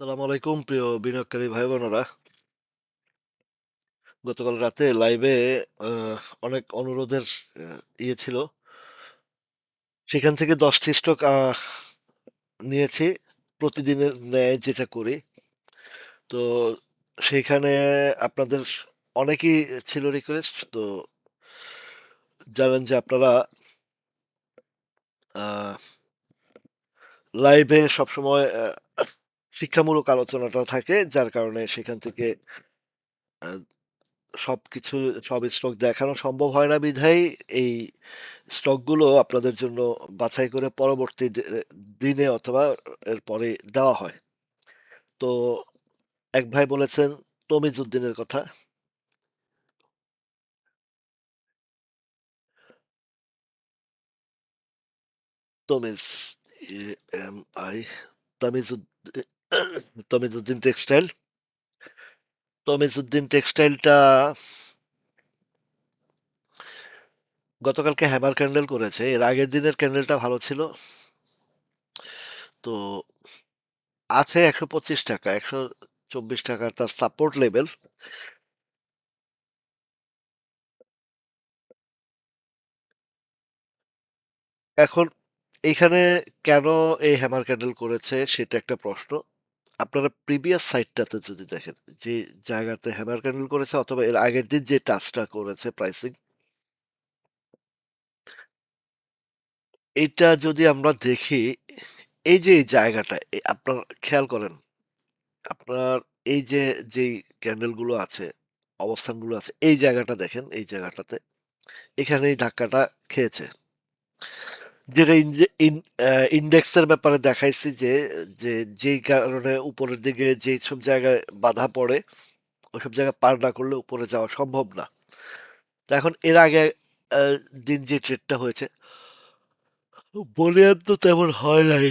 আসসালামু আলাইকুম, প্রিয় বিনিয়োগকারী ভাই বোনেরা। গতকাল রাতে লাইভে অনেক অনুরোধের ইয়ে ছিল। সেখান থেকে ১০ টি স্টক নিয়েছি। প্রতিদিনের ন্যায় যেটা করি। তো সেইখানে আপনাদের অনেকেই ছিল রিকোয়েস্ট। তো জানেন যে আপনারা লাইভে সবসময় শিক্ষামূলক আলোচনাটা থাকে। যার কারণে সেখান থেকে সবকিছু, সব স্টক দেখানো সম্ভব হয় না বিধায় এই স্টকগুলো আপনাদের জন্য বাছাই করে পরবর্তী দিনে অথবা এর পরে দেওয়া হয়। তো এক ভাই বলেছেন, তমিজউদ্দিনের কথা। তমিজ এ-এম-আই তামিজউদ এ তমিজউদ্দিন টেক্সটাইল। তমিজউদ্দিন টেক্সটাইলটা গতকালকে হ্যামার ক্যান্ডেল করেছে। এর আগের দিনের ক্যান্ডেলটা ভালো ছিল। তো আছে ৳১২৫ ৳১২৪ তার সাপোর্ট লেভেল। এখন এইখানে কেন এই হ্যামার ক্যান্ডেল করেছে সেটা একটা প্রশ্ন। আপনারা প্রিভিয়াস সাইটটাতে যদি দেখেন, যে জায়গাতে হ্যামার ক্যান্ডেল করেছে অথবা এর আগের দিন যে টাচটা করেছে প্রাইসিং এটা যদি আমরা দেখি, এই যে জায়গাটা আপনার খেয়াল করেন। আপনার এই যে যেই ক্যান্ডেলগুলো আছে, অবস্থানগুলো আছে, এই জায়গাটা দেখেন, এই জায়গাটাতে। এখানে এই ধাক্কাটা খেয়েছে। যেটা ইন্ডেক্সের ব্যাপারে দেখাইছি যে, যে যেই কারণে উপরের দিকে যেই সব জায়গায় বাধা পড়ে, ওইসব জায়গায় পার না করলে উপরে যাওয়া সম্ভব না। তো এখন এর আগে দিন যে ট্রেডটা হয়েছে ভলিউম তো তেমন হয় নাই।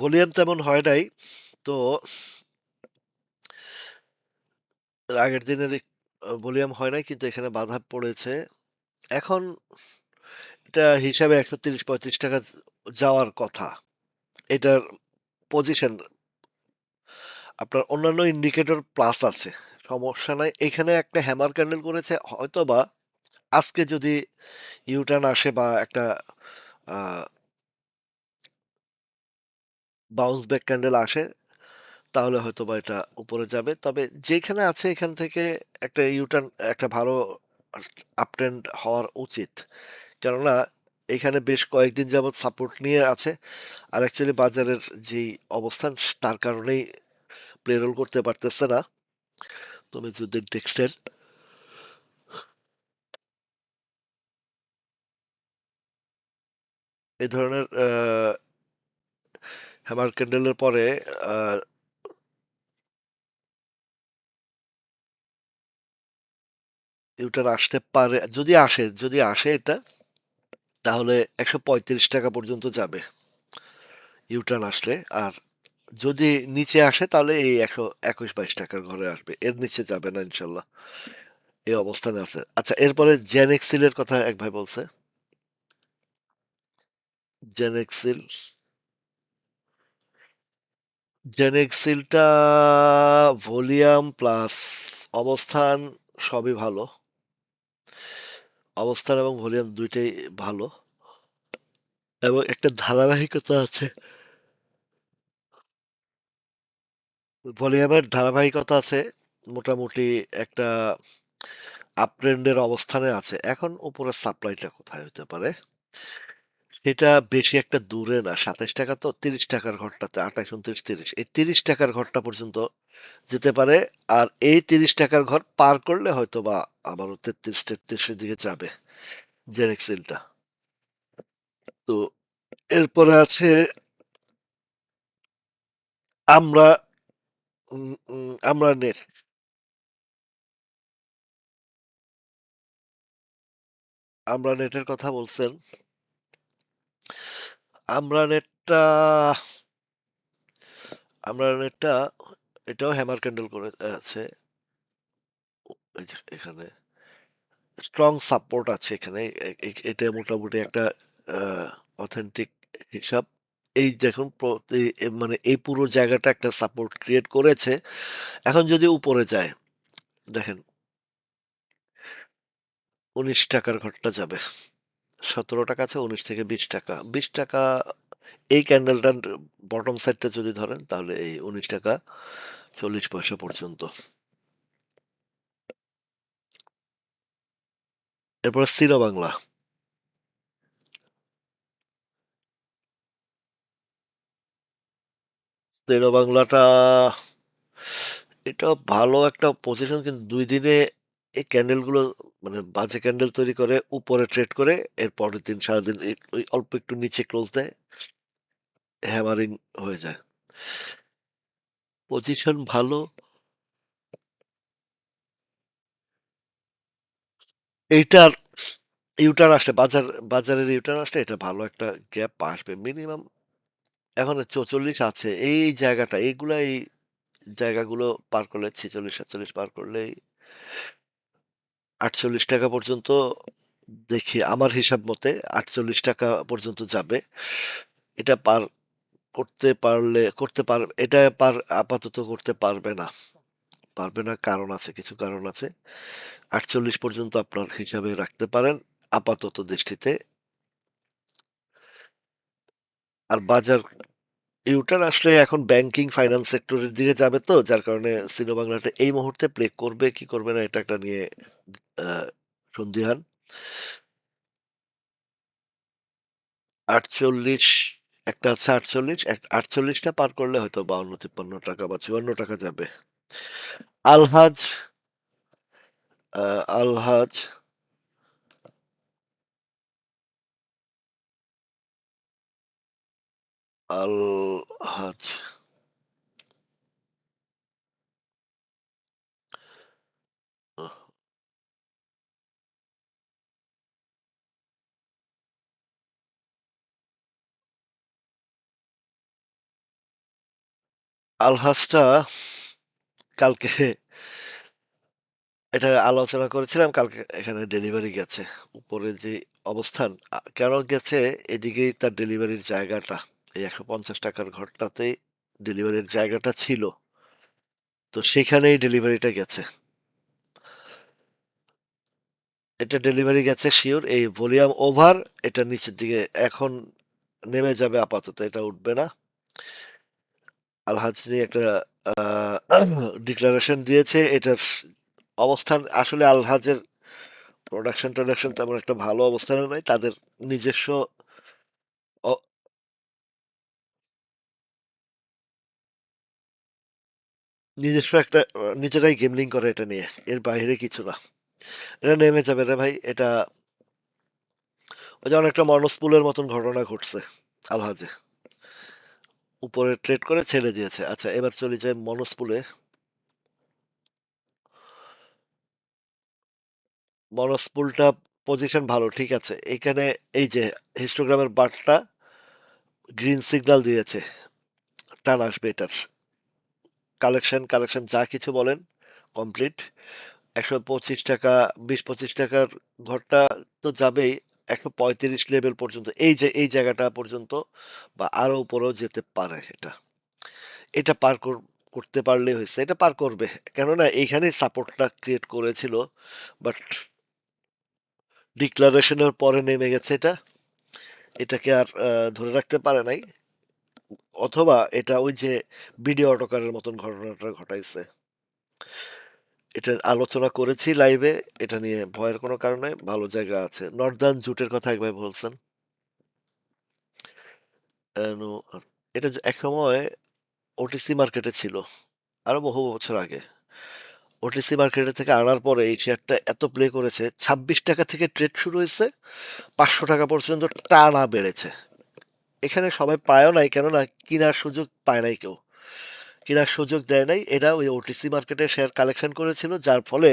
ভলিউম তেমন হয় নাই। তো আগের দিনের ভলিউম হয় নাই কিন্তু এখানে বাধা পড়েছে। এখন এটা হিসাবে ৳১৩০-৳৩৫ যাওয়ার কথা। এটার পজিশন আপনার অন্যান্য ইন্ডিকেটর প্লাস আছে। সমস্যা নাই। এখানে একটা হ্যামার ক্যান্ডেল করেছে। হয়তো বা আজকে যদি ইউ-টার্ন আসে বা একটা বাউন্স ব্যাক ক্যান্ডেল আসে, তাহলে হয়তোবা এটা উপরে যাবে। তবে যেখানে আছে এখান থেকে একটা ইউ-টার্ন একটা ভালো আপট্রেন্ড হওয়ার উচিত। কেননা, এখানে বেশ কয়েকদিন যাবৎ সাপোর্ট নিয়ে আছে। আর অ্যাকচুয়ালি বাজারের যেই অবস্থান, তার কারণেই প্লে রোল করতে পারতেছে না। তমিজউদ্দিন টেক্সটাইল। এই ধরনের হ্যামার ক্যান্ডেলের পরে আ আসতে পারে। যদি আসে যদি আসে এটা, তাহলে ৳১৩৫ পর্যন্ত যাবে। ইউ-টার্ন আসলে। আর যদি নিচে আসে, তাহলে এই ৳১২১-৳২২ ঘরে আসবে। এর নিচে যাবে না, ইনশাল্লাহ। এই অবস্থানে আছে। আচ্ছা এরপরে জেনএক্সিল এর কথা এক ভাই বলছে। জেনএক্সিল। জেনএক্সিলটা ভলিউম প্লাস অবস্থান সবই ভালো। অবস্থান এবং ভলিউম দুইটাই ভালো। এবং একটা ধারাবাহিকতা আছে। ভলিউমের ধারাবাহিকতা আছে। মোটামুটি একটা আপট্রেন্ডের অবস্থানে আছে। এখন উপরের সাপ্লাইটা কোথায় হতে পারে? সেটা বেশি একটা দূরে না। ৳২৭ তো তিরিশ টাকার ঘরটাতে ২৮, ২৯, ৩০ এই ৳৩০ টাকার ঘরটা পর্যন্ত যেতে পারে। আর এই তিরিশ টাকার ঘর পার করলে হয়তোবা আবারও ৩৩-৩৩ এর দিকে যাবে জেনএক্সিলটা। তো এরপরে আছে আমরা আমরা নেট। আমরা নেটের কথা বলছেন। আমরা নেটটা আমরা নেটটা এটাও হ্যামার ক্যান্ডেল করে আছে। এখানে স্ট্রং সাপোর্ট আছে এখানে। এটা মোটামুটি একটা অথেন্টিক হিসাব। এই দেখুন মানে এই পুরো জায়গাটা একটা সাপোর্ট ক্রিয়েট করেছে। এখন যদি উপরে যায়, দেখেন উনিশ টাকার ঘরটা যাবে। ৳১৭ আছে ১৯ থেকে ৳২০ ৳২০ এই ক্যান্ডেলটার বটম সাইডটা যদি ধরেন, তাহলে এই ৳১৯ ৪০ পয়সা পর্যন্ত। এরপর সিনো বাংলা। সিনো বাংলাটা, এটা ভালো একটা পজিশন কিন্তু দুই দিনে এই ক্যান্ডেলগুলো মানে বাজে ক্যান্ডেল তৈরি করে, উপরে ট্রেড করে, এর পরের দিন সারাদিন ওই অল্প একটু নিচে ক্লোজ দেয়। হ্যামারিং হয়ে যায়। পজিশন ভালো। এইটার ইউটার্ন আসলে, বাজার, বাজারের ইউটার্ন আসলে এটা ভালো একটা গ্যাপ আসবে। মিনিমাম এখন ৪৪ আছে। এই জায়গাটা, এইগুলা, এই জায়গাগুলো পার করলে ৪৬-৪৭ পার করলেই ৳৪৮ পর্যন্ত দেখি আমার হিসাব মতে ৳৪৮ পর্যন্ত যাবে। এটা পার করতে পারলে করতে পার এটা পার আপাতত করতে পারবে না। পারবে না কারণ আছে, কিছু কারণ আছে। ৪৮ পর্যন্ত আপনার হিসাবে রাখতে পারেন আপাতত দৃষ্টিতে। আর বাজার ইউটার্ন আসলে এখন ব্যাংকিং ফাইন্যান্স সেক্টরের দিকে যাবে তো, যার কারণে সিনো বাংলাটা এই মুহূর্তে প্লে করবে কি করবে না, এটা একটা নিয়ে সন্দিহান। ৪৮ একটা আছে ৪৮ এক ৪৮ পার করলে হয়তো ৳৫২-৫৩ বা ৳৫৪ যাবে। আলহাজ আলহাজ আলহাজ আহ আলহাজটা কালকে এটা আলোচনা করেছিলাম, কালকে এখানে ডেলিভারি গেছে। উপরে যে অবস্থান কেন গেছে, এদিকেই তার ডেলিভারির জায়গাটা। এই একশো পঞ্চাশ টাকার ঘরটাতেই ডেলিভারির জায়গাটা ছিল। তো সেখানেই ডেলিভারিটা গেছে। এটা ডেলিভারি গেছে শিওর, এই ভলিউম ওভার, এটা নিচের দিকে এখন নেমে যাবে আপাতত। এটা উঠবে না। আলহাজ নিয়ে একটা ডিক্লারেশন দিয়েছে। এটার অবস্থান, আসলে আলহাজের প্রোডাকশন-টোডাকশন তেমন একটা ভালো অবস্থানে নাই। তাদের নিজস্ব নিজস্ব একটা নিজেরাই গেমলিং করে এটা নিয়ে। এর বাইরে কিছু না। এটা নেমে যাবে রে ভাই। এটা ওই যে অনেকটা মনস্পুলের মতন ঘটনা ঘটছে আলহাজে। উপরে ট্রেড করে ছেড়ে দিয়েছে। আচ্ছা এবার চলে যাই মনস্পুলে। মনস্পুলটা পজিশন ভালো, ঠিক আছে। এখানে এই যে হিস্টোগ্রামের বারটা গ্রিন সিগন্যাল দিয়েছে। টান আসবে এটার। কালেকশন, কালেকশন যা কিছু বলেন কমপ্লিট। একশো পঁচিশ টাকা বিশ পঁচিশ টাকার ঘরটা তো যাবেই। ১৩৫ লেভেল পর্যন্ত। এই যে এই জায়গাটা পর্যন্ত বা আরও উপরেও যেতে পারে এটা। এটা পার কর করতে পারলেই হইছে। এটা পার করবে। কেননা এইখানেই সাপোর্টটা ক্রিয়েট করেছিল। বাট ডিক্লারেশনের পরে নেমে গেছে এটা। এটাকে আর ধরে রাখতে পারে নাই। অথবা এটা ওই যে বিডি অটোকারের মতন ঘটনাটা ঘটাইছে। এটা আলোচনা করেছি লাইভে। এটা নিয়ে ভয়ের কোনো কারণে ভালো জায়গা আছে। নর্দার্ন জুটের কথা একবার বলছেন। এটা যে একসময় ওটিসি মার্কেটে ছিল। আরও বহু বছর আগে। ওটিসি মার্কেটে থেকে আনার পরে এই শেয়ারটা এত প্লে করেছে ৳২৬ থেকে ট্রেড শুরু হয়েছে, পাঁচশো টাকা পর্যন্ত টানা বেড়েছে। এখানে সবাই পায়ও নাই কেননা কেনার সুযোগ পায় নাই কেউ। কেনার সুযোগ দেয় নাই। এরা ওই ওটিসি মার্কেটে শেয়ার কালেকশন করেছিল। যার ফলে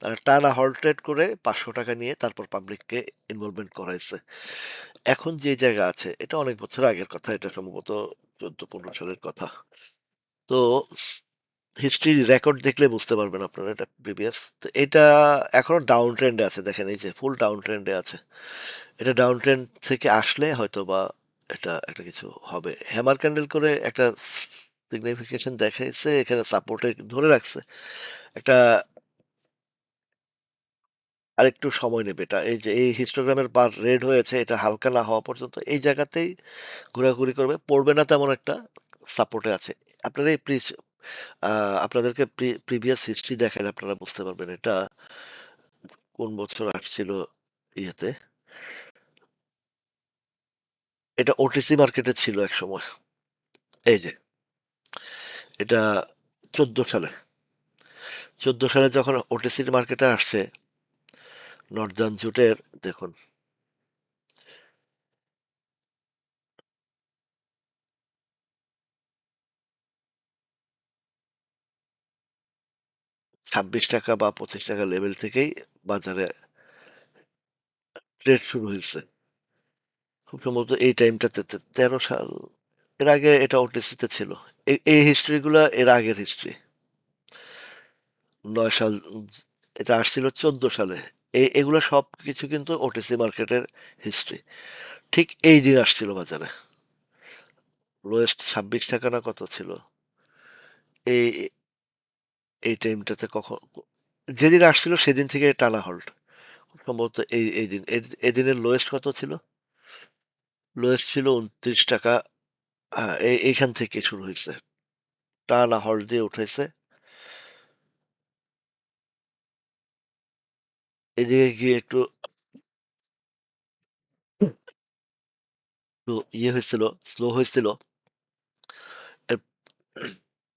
তারা টানা ট্রেড করে ৳৫০০ নিয়ে তারপর পাবলিককে ইনভলভমেন্ট করাইছে। এখন যে জায়গা আছে, এটা অনেক বছর আগের কথা। এটা সম্ভবত ১৪-১৫ সালের কথা। তো হিস্ট্রি রেকর্ড দেখলে বুঝতে পারবেন আপনারা এটা প্রিভিয়াস। তো এটা এখনও ডাউন ট্রেন্ডে আছে। দেখেন এই যে ফুল ডাউন ট্রেন্ডে আছে। এটা ডাউন ট্রেন্ড থেকে আসলে হয়তোবা এটা একটা কিছু হবে। হ্যামার ক্যান্ডেল করে একটা সিগনিফিকেশন দেখাইছে, এখানে সাপোর্টে ধরে রাখছে। একটা আরেকটু সময় নেবে এটা। এই যে এই হিস্টোগ্রামের বার রেড হয়েছে, এটা হালকা না হওয়া পর্যন্ত এই জায়গাতেই ঘোরাঘুরি করবে। পড়বে না তেমন একটা, সাপোর্টে আছে। আপনারা এই প্রিস আপনাদেরকে প্রি প্রিভিয়াস হিস্ট্রি দেখাইলে আপনারা বুঝতে পারবেন এটা কোন বছর আসছিল ইয়েতে। এটা ওটিসি মার্কেটে ছিল এক সময় এই যে। এটা ১৪ সালে। ১৪ সালে যখন ওটিসির মার্কেটে আসছে নর্দার্ন জুটের দেখুন। ৳২৬ বা ৳২৫ লেভেল থেকেই বাজারে ট্রেড শুরু হইছে। খুব সম্ভবত এই টাইমটাতে তেরো সাল, এর আগে এটা ওটিসিতে ছিল। এই এই হিস্ট্রি এর আগের হিস্ট্রি। নয় সাল, এটা আসছিল ১৪ সালে। এই এগুলো সব কিছু কিন্তু ওটিসি মার্কেটের হিস্ট্রি। ঠিক এই দিন আসছিল বাজারে। লোয়েস্ট ৳২৬ না কত ছিল? এই এই টাইমটাতে কখন, যেদিন আসছিল সেদিন থেকে টানা। খুব সম্ভবত এই এই দিন। এদিনের লোয়েস্ট কত ছিল? লোয়েস্ট ছিল ৳২৯ হ্যাঁ, এই এইখান থেকে শুরু হইছে। টানা হল দিয়ে উঠেছে এদিকে গিয়ে একটু ইয়ে হয়েছিল, স্লো হয়েছিল।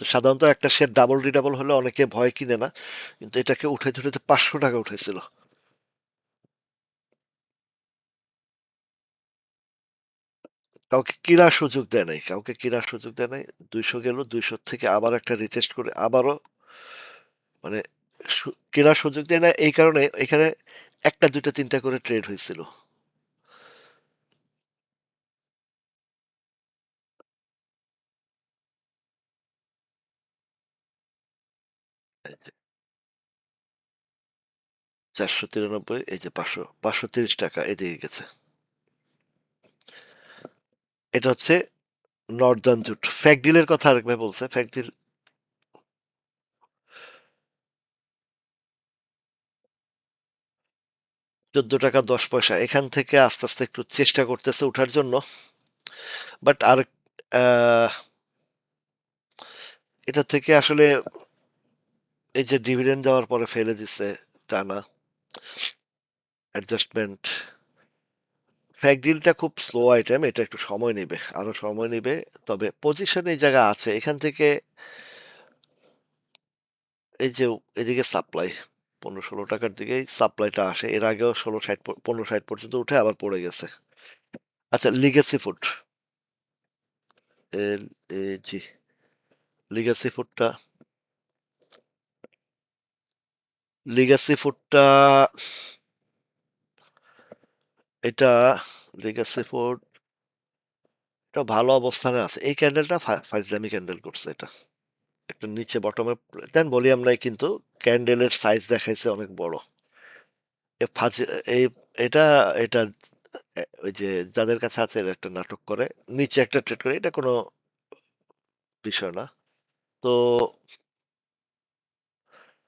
সাধারণত একটা শেয়ার ডাবল রিডাবল হলে অনেকে ভয় কিনে না। কিন্তু এটাকে উঠাইতে, উঠাইতে ৳৫০০ উঠাইছিল। কাউকে কেনার সুযোগ দেয় নাই। কাউকে কেনার সুযোগ দেয় নাই। ২০০ গেল, ২০০ থেকে আবার একটা রিটেস্ট করে আবারও মানে কেনার সুযোগ দেয় না এই কারণে এখানে ১ টা ২ টা ৩ টা করে ট্রেড। এই যে। ৳৪৯৩ এই যে ৫০০, ৳৫৩০ এদিকে গেছে। এটা হচ্ছে নর্দার্ন জুট। ফ্যাকডিলের কথা আরেক ভাই বলছে। ফ্যাকডিল ৳১৪.১০ এখান থেকে আস্তে, আস্তে একটু চেষ্টা করতেছে উঠার জন্য। বাট আর এটা থেকে আসলে এই যে ডিভিডেন্ড দেওয়ার পরে ফেলে দিছে টানা। অ্যাডজাস্টমেন্ট। ফ্যাকডিলটা খুব স্লো আইটেম। এটা একটু সময় নিবে। আরও সময় নেবে তবে পজিশন এই জায়গায় আছে। এখান থেকে এই যে এদিকে সাপ্লাই পনেরো ষোলো টাকার দিকেই সাপ্লাইটা আসে। এর আগেও ১৬-৬০ প ১৫-৬০ পর্যন্ত উঠে আবার পড়ে গেছে। আচ্ছা লিগেসি ফুড। জি। লিগেসি ফুডটা লিগ্যাসি ফুডটা এটা লিগ্যাসি ফুড এটা ভালো অবস্থানে আছে। এই ক্যান্ডেলটা ফাইজলামি ক্যান্ডেল করছে এটা। একটু নিচে বটমে দেন ভলিউম নাই কিন্তু ক্যান্ডেলের সাইজ দেখাইছে অনেক বড়। এই এটা এটা ওই যে যাদের কাছে আছে এরা একটা নাটক করে। নিচে একটা ট্রেড করে। এটা কোনো বিষয় না। তো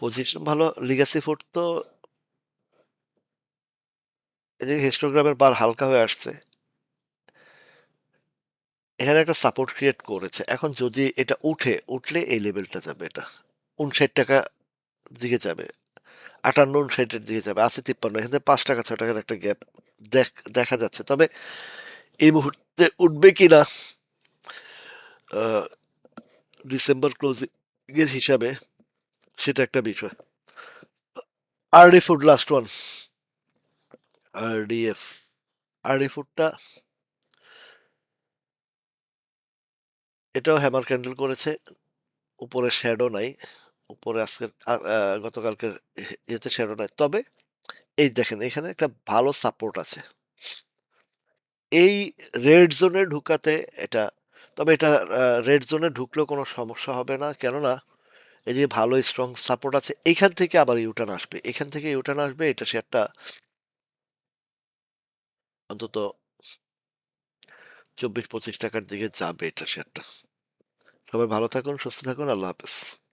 পজিশন ভালো। লিগাসি ফুড তো এদিকে হিস্টোগ্রামের বার হালকা হয়ে আসছে। এখানে একটা সাপোর্ট ক্রিয়েট করেছে। এখন যদি এটা উঠে, উঠলে এই লেভেলটা যাবে এটা। ৳৫৯ দিকে যাবে। ৫৮, ৫৯ এর দিকে যাবে। আছে ৫৩ এখান থেকে ৳৫ ৳৬ টাকার একটা গ্যাপ দেখ দেখা যাচ্ছে। তবে এই মুহূর্তে উঠবে কিনা আ ডিসেম্বর ক্লোজিং এর হিসাবে সেটা একটা বিষয়। RD food last one. RDF. RD ফুডটা এটাও হ্যামার ক্যান্ডেল করেছে। উপরে শ্যাডো নাই। উপরে আজকের গতকালকের ইয়েতে শ্যাডো নাই। তবে এই দেখেন, এখানে একটা ভালো সাপোর্ট আছে। এই রেড জোনে ঢুকাতে এটা, তবে এটা রেড জোনে ঢুকলেও কোনো সমস্যা হবে না। কেননা এই যে ভালো স্ট্রং সাপোর্ট আছে। এখান থেকে আবার ইউটার্ন আসবে। এখান থেকে ইউটার্ন আসবে, এটা শেয়ারটা অন্তত চব্বিশ পঁচিশ টাকার দিকে যাবে এটা শেয়ারটা। সবাই ভালো থাকুন, সুস্থ থাকুন। আল্লাহ হাফেজ।